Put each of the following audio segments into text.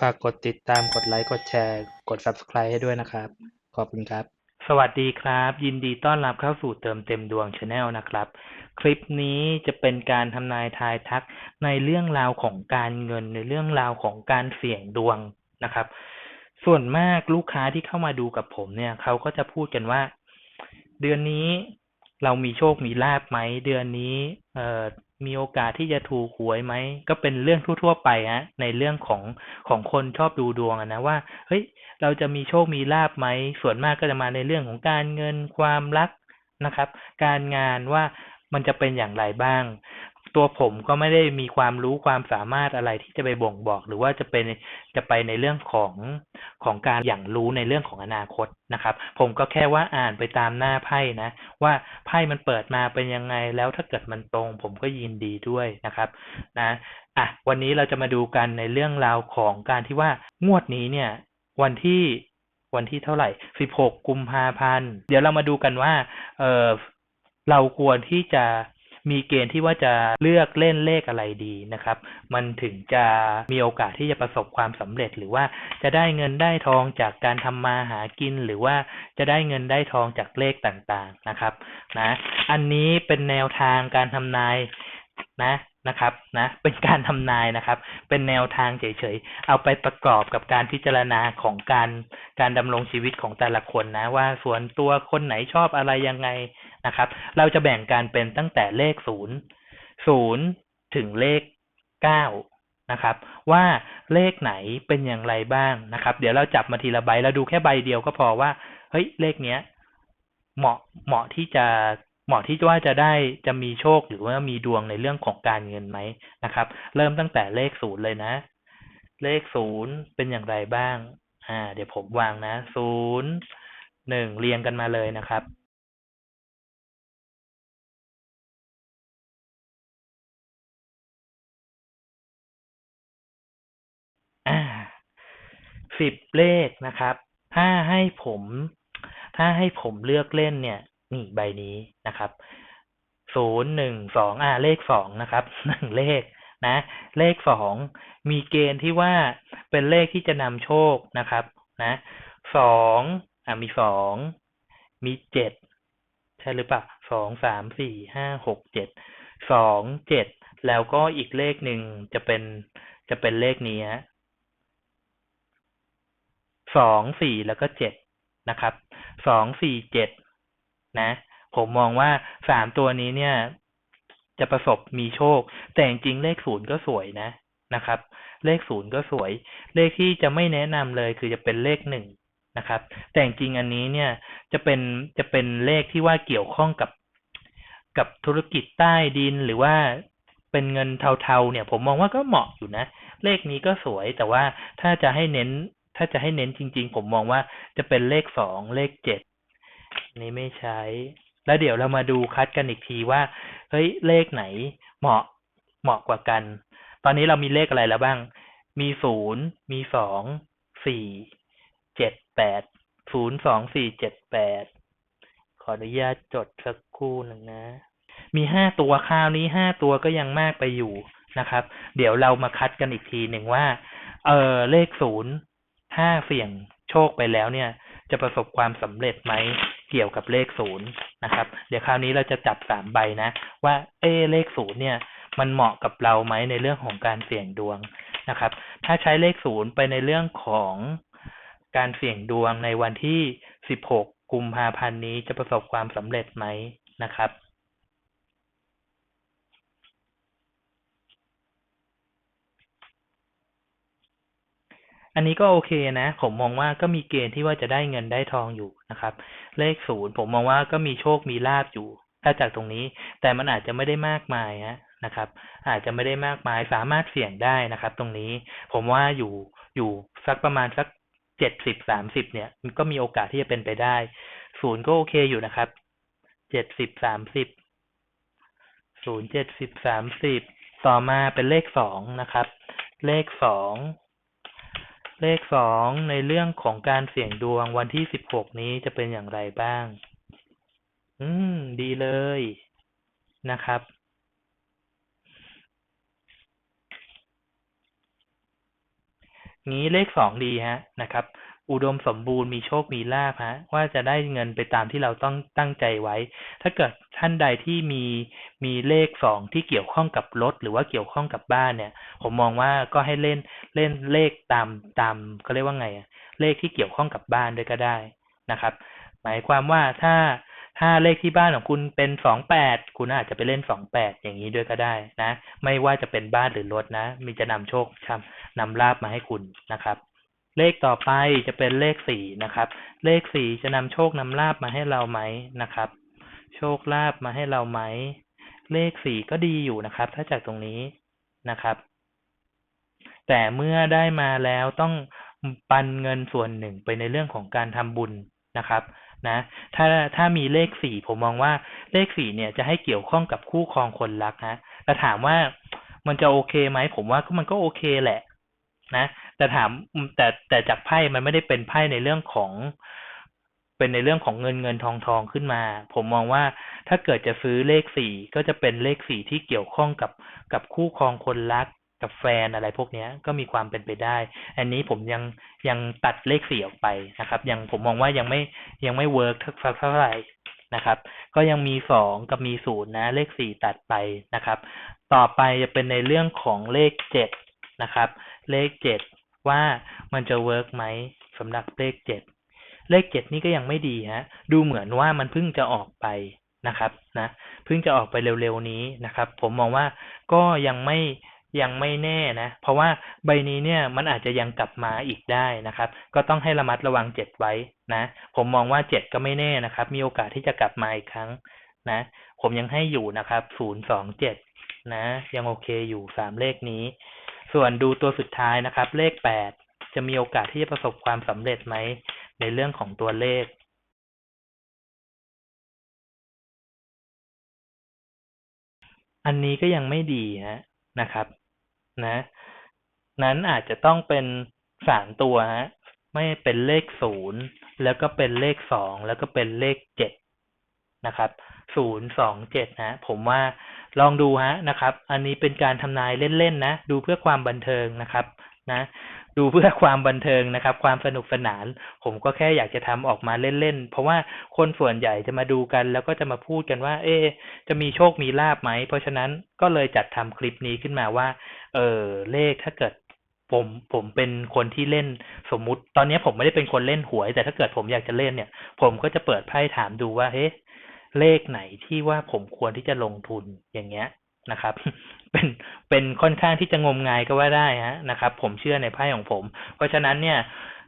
ฝากกดติดตามกดไลค์กดแชร์ กด Subscribe ให้ด้วยนะครับ ขอบคุณครับ สวัสดีครับ ยินดีต้อนรับเข้าสู่เติมเต็มดวง Channel นะครับ คลิปนี้จะเป็นการทำนายทายทักในเรื่องราวของการเงินในเรื่องราวของการเสี่ยงดวงนะครับ ส่วนมากลูกค้าที่เข้ามาดูกับผมเนี่ยเขาก็จะพูดกันว่า เดือนนี้เรามีโชคมีลาบไหมเดือนนี้ เอ่อ มีโอกาสที่จะถูกหวยไหม ก็เป็นเรื่องทั่วๆไปฮะ ในเรื่องของของคนชอบดูดวงนะว่า เฮ้ย เราจะมีโชคมีลาบไหม ส่วนมากก็จะมาในเรื่องของการเงินความรักนะครับ การงานว่ามันจะเป็นอย่างไรบ้าง ตัวผมก็ไม่ได้มีความรู้ความสามารถอะไรที่จะไปบ่งบอก หรือว่าจะเป็นจะไปในเรื่องของ ของการอย่างรู้ในเรื่องของอนาคตนะครับ ผมก็แค่ว่าอ่านไปตามหน้าไพ่นะ ว่าไพ่มันเปิดมาเป็นยังไงแล้วถ้าเกิดมันตรง ผมก็ยินดีด้วยนะครับนะอะวันนี้เราจะมาดูกันในเรื่องราวของการที่ว่างวดนี้เนี่ย วันที่วันที่เท่าไหร่ 16 กุมภาพันธ์ เดี๋ยวเรามาดูกันว่า เออเราควรที่จะ มีเกณฑ์ที่ว่าจะเลือกเล่นเลขอะไรดีนะครับ มันถึงจะมีโอกาสที่จะประสบความสำเร็จ หรือว่าจะได้เงินได้ทองจากการทำมาหากิน หรือว่าจะได้เงินได้ทองจากเลขต่างๆนะครับนะ อันนี้เป็นแนวทางการทำนายนะ นะครับนะเป็นการทำนายนะครับ เป็นแนวทางเฉยๆ เอาไปประกอบกับการพิจารณาของการการดำรงชีวิตของแต่ละคนนะ ว่าส่วนตัวคนไหนชอบอะไรยังไงนะครับ เราจะแบ่งการเป็นตั้งแต่เลขศูนย์ศูนย์ถึงเลขเก้านะครับ ว่าเลขไหนเป็นอย่างไรบ้างนะครับ เดี๋ยวเราจับมาทีละใบเราดูแค่ใบเดียวก็พอว่าเฮ้ยเลขเนี้ย เหมาะเหมาะที่จะ เหมาะที่ว่าจะได้จะมีโชคหรือว่ามีดวงในเรื่องของการเงินไหมนะครับ เริ่มตั้งแต่เลขศูนย์เลยนะ เลขศูนย์เป็นอย่างไรบ้าง อ่า เดี๋ยวผมวางนะศูนย์หนึ่งเรียงกันมาเลยนะครับสิบเลขนะครับ ถ้าให้ผม ถ้าให้ผมเลือกเล่นเนี่ย นี่ใบนี้นะครับศูนย์หนึ่งสองอ่าเลขสองนะครับหนึ่งเลขนะ เลขสองมีเกณฑ์ที่ว่าเป็นเลขที่จะนำโชคนะครับ นะสองอ่ามีสองมีเจ็ดใช่หรือเปล่าสองสามสี่ห้าหกเจ็ดสองเจ็ดแล้วก็อีกเลขหนึ่งจะเป็นจะเป็นเลขนี้สองสี่แล้วก็เจ็ดนะครับสองสี่เจ็ด นะ ผมมองว่าสามตัวนี้เนี่ย จะประสบมีโชค แต่จริงเลขศูนย์ก็สวยนะนะครับ เลขศูนย์ก็สวย เลขที่จะไม่แนะนำเลยคือจะเป็นเลขหนึ่งนะครับ แต่จริงอันนี้เนี่ยจะเป็นจะเป็นเลขที่ว่าเกี่ยวข้องกับกับธุรกิจใต้ดินหรือว่าเป็นเงินเทาๆเนี่ย ผมมองว่าก็เหมาะอยู่นะ เลขนี้ก็สวยแต่ว่าถ้าจะให้เน้น ถ้าจะให้เน้นจริง ๆ ผมมองว่าจะเป็นเลขสองเลขเจ็ด นี้ไม่ใช้ แล้วเดี๋ยวเรามาดูคัดกันอีกทีว่า เฮ้ย เลขไหนเหมาะเหมาะกว่ากัน ตอนนี้เรามีเลขอะไรแล้วบ้าง มีศูนย์มีสองสี่เจ็ดแปดศูนย์สองสี่เจ็ดแปดขออนุญาตจดสักครู่หนึ่งนะ มีห้าตัวคราวนี้ห้าตัวก็ยังมากไปอยู่นะครับ เดี๋ยวเรามาคัดกันอีกทีหนึ่งว่า เออเลขศูนย์ถ้าเสี่ยงโชคไปแล้วเนี่ย จะประสบความสำเร็จไหม เกี่ยวกับเลขศูนย์นะครับ เดี๋ยวคราวนี้เราจะจับสามใบนะ ว่าเอเลขศูนย์เนี่ย มันเหมาะกับเราไหมในเรื่องของการเสี่ยงดวงนะครับ ถ้าใช้เลขศูนย์ไปในเรื่องของการเสี่ยงดวงในวันที่สิบหกกุมภาพันธ์นี้จะประสบความสำเร็จไหมนะครับ อันนี้ก็โอเคนะ ผมมองว่าก็มีเกณฑ์ที่ว่าจะได้เงินได้ทองอยู่นะครับ เลขศูนย์ผมมองว่าก็มีโชคมีลาบอยู่ ถ้าจากตรงนี้ แต่มันอาจจะไม่ได้มากมายฮะนะครับ อาจจะไม่ได้มากมายสามารถเสี่ยงได้นะครับ ตรงนี้ ผมว่าอยู่อยู่สักประมาณสักเจ็ดสิบสามสิบเนี่ยมันก็มีโอกาสที่จะเป็นไปได้ ศูนย์ก็โอเคอยู่นะครับ เจ็ดสิบสามสิบ ศูนย์เจ็ดสิบสามสิบ ต่อมาเป็นเลขสองนะครับ เลขสอง เลขสองในเรื่องของการเสี่ยงดวงวันที่สิบหกนี้จะเป็นอย่างไรบ้าง อืม ดีเลยนะครับ งี้เลขสองดีฮะนะครับ อุดมสมบูรณ์มีโชคมีลาภฮะว่าจะได้เงินไปตามที่เราต้องตั้งใจไว้ ถ้าเกิดท่านใดที่มีมีเลขสองที่เกี่ยวข้องกับรถหรือว่าเกี่ยวข้องกับบ้านเนี่ย ผมมองว่าก็ให้เล่นเล่นเลขตามตามเขาเรียกว่าไงอะเลขที่เกี่ยวข้องกับบ้านด้วยก็ได้นะครับ หมายความว่าถ้าถ้าเลขที่บ้านของคุณเป็นสองแปดคุณอาจจะไปเล่นสองแปดอย่างนี้ด้วยก็ได้นะ ไม่ว่าจะเป็นบ้านหรือรถนะ มีจะนำโชคชำนำลาบมาให้คุณนะครับ เลขต่อไปจะเป็นเลขสี่นะครับ เลขสี่จะนำโชคนำลาบมาให้เราไหมนะครับ โชคลาภมาให้เราไหม เลขสี่ก็ดีอยู่นะครับ ถ้าจากตรงนี้นะครับ แต่เมื่อได้มาแล้วต้องปันเงินส่วนหนึ่งไปในเรื่องของการทำบุญนะครับนะ ถ้าถ้ามีเลขสี่ผมมองว่าเลขสี่เนี่ยจะให้เกี่ยวข้องกับคู่ครองคนรักนะแต่ถามว่ามันจะโอเคไหมผมว่ามันก็โอเคแหละ นะแต่ถามแต่แต่จากไพ่มันไม่ได้เป็นไพ่ในเรื่องของเป็นในเรื่องของเงินเงินทองทองขึ้นมา ผมมองว่าถ้าเกิดจะซื้อเลขสี่ก็จะเป็นเลขสี่ที่เกี่ยวข้องกับกับคู่ครองคนรักกับแฟนอะไรพวกนี้ก็มีความเป็นไปได้ อันนี้ผมยังยังตัดเลขสี่ออกไปนะครับ ยังผมมองว่ายังไม่ยังไม่เวิร์กเท่าไหร่นะครับ ก็ยังมีสองกับมีศูนย์นะ เลขสี่ตัดไปนะครับ ต่อไปจะเป็นในเรื่องของเลขเจ็ด นะครับ เลขเจ็ดว่ามันจะเวิร์กไหมสำหรับเลขเจ็ดเลขเจ็ดนี่ก็ยังไม่ดีฮะดูเหมือนว่ามันเพิ่งจะออกไปนะครับนะเพิ่งจะออกไปเร็วๆนี้นะครับ ผมมองว่าก็ยังไม่ยังไม่แน่นะ เพราะว่าใบนี้เนี่ยมันอาจจะยังกลับมาอีกได้นะครับ ก็ต้องให้ระมัดระวังเจ็ดไว้นะ ผมมองว่าเจ็ดก็ไม่แน่นะครับ มีโอกาสที่จะกลับมาอีกครั้งนะ ผมยังให้อยู่นะครับศูนย์สองเจ็ดนะ ยังโอเคอยู่สามเลขนี้ ส่วนดูตัวสุดท้ายนะครับ เลขแปดจะมีโอกาสที่จะประสบความสำเร็จไหม ในเรื่องของตัวเลขอันนี้ก็ยังไม่ดีฮะนะครับ นะ นั้นอาจจะต้องเป็นสามตัวฮะไม่เป็นเลขศูนย์แล้วก็เป็นเลขสองแล้วก็เป็นเลขเจ็ด นะครับศูนย์สองเจ็ดนะผมว่าลองดูฮะนะครับ อันนี้เป็นการทำนายเล่นๆนะ ดูเพื่อความบันเทิงนะครับนะดูเพื่อความบันเทิงนะครับ ความสนุกสนาน ผมก็แค่อยากจะทำออกมาเล่นๆเพราะว่าคนส่วนใหญ่จะมาดูกัน แล้วก็จะมาพูดกันว่า เอ๊จะมีโชคมีลาบไหม เพราะฉะนั้นก็เลยจัดทำคลิปนี้ขึ้นมาว่า เออเลขถ้าเกิดผมผมเป็นคนที่เล่นสมมุติ ตอนนี้ผมไม่ได้เป็นคนเล่นหวย แต่ถ้าเกิดผมอยากจะเล่นเนี่ย ผมก็จะเปิดไพ่ถามดูว่าเฮ้ เลขไหนที่ว่าผมควรที่จะลงทุนอย่างเงี้ยนะครับ เป็นเป็นค่อนข้างที่จะงมงายก็ว่าได้ฮะนะครับ ผมเชื่อในไพ่ของผม เพราะฉะนั้นเนี่ย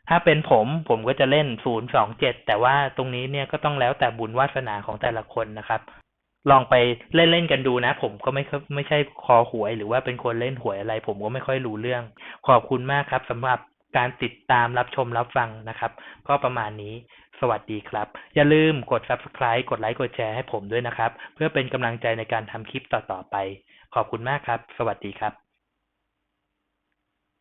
ถ้าเป็นผมผมก็จะเล่นศูนย์สองเจ็ดแต่ว่าตรงนี้เนี่ยก็ต้องแล้วแต่บุญวาสนาของแต่ละคนนะครับ ลองไปเล่นเล่นกันดูนะ ผมก็ไม่ไม่ใช่คอหวยหรือว่าเป็นคนเล่นหวยอะไร ผมก็ไม่ค่อยรู้เรื่อง ขอบคุณมากครับสำหรับ การติดตามรับชมรับฟังนะครับ ก็ประมาณนี้สวัสดีครับ อย่าลืมกด subscribe กดไลค์กดแชร์ให้ผมด้วยนะครับ เพื่อเป็นกำลังใจในการทำคลิปต่อๆไป ขอบคุณมากครับ สวัสดีครับ